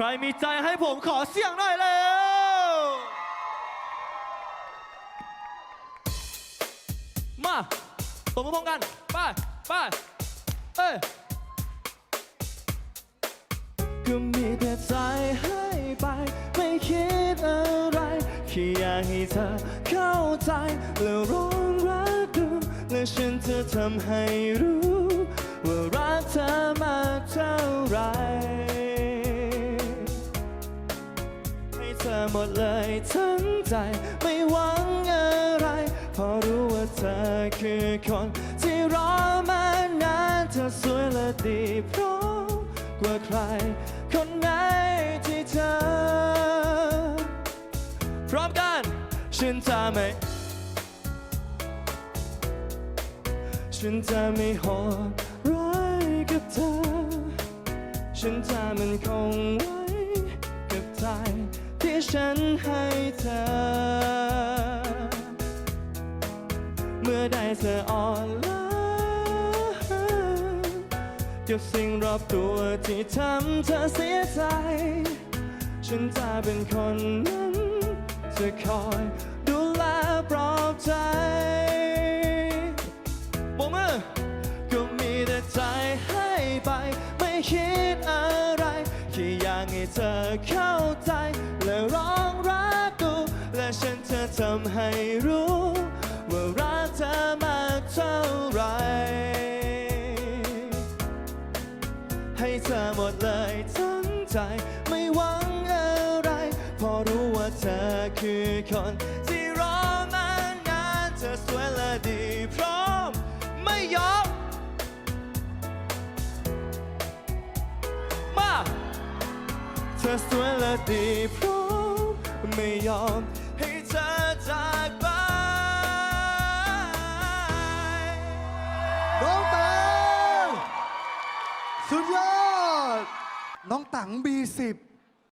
ใครมีใจให้ผมขอเสียงหน่อยเร็ว มาตบมือพร้อมกันไปไปเอ้ยก็มีแต่ใจให้ไป ไม่คิดอะไรแค่อยากให้เธอเข้าใจ แล้วร้องรักดูและฉันจะทำให้รู้ ธอหมดเลยทั้งใจ ไม่หวังอะไรเพราะรู้ว่าเธอคือคน ที่รอมานานเธอสวยและดีพร้อมกว่าใคร คนไหนที่เธอ พร้อมกันฉันจะไม่ฉันจะไม่โหดร้ายกับเธอ ฉันจะมันคงไว้ ฉันให้เธอ เมื่อได้เธออ่อนล้ากับสิ่งรอบตัวที่ทำเธอเสียใจ ฉันจะเป็นคนนั้นจะคอยดูแลปลอบใจบมือก็มีแต่ใจให้ไป ไม่คิดอะไร แค่อยากให้เธอเข้า ฉันจะทำให้รู้ ว่ารักเธอมากเท่าไร ให้เธอหมดเลยทั้งใจไม่หวังอะไรเพอรู้ว่าเธอคือคนที่รอมานานเธอสวยและดีพร้อมไม่ยอมมาเธอสวยและดีพร้อมไม่ยอม ให้เธอจากไป น้องตังสุดยอด น้องตัง B10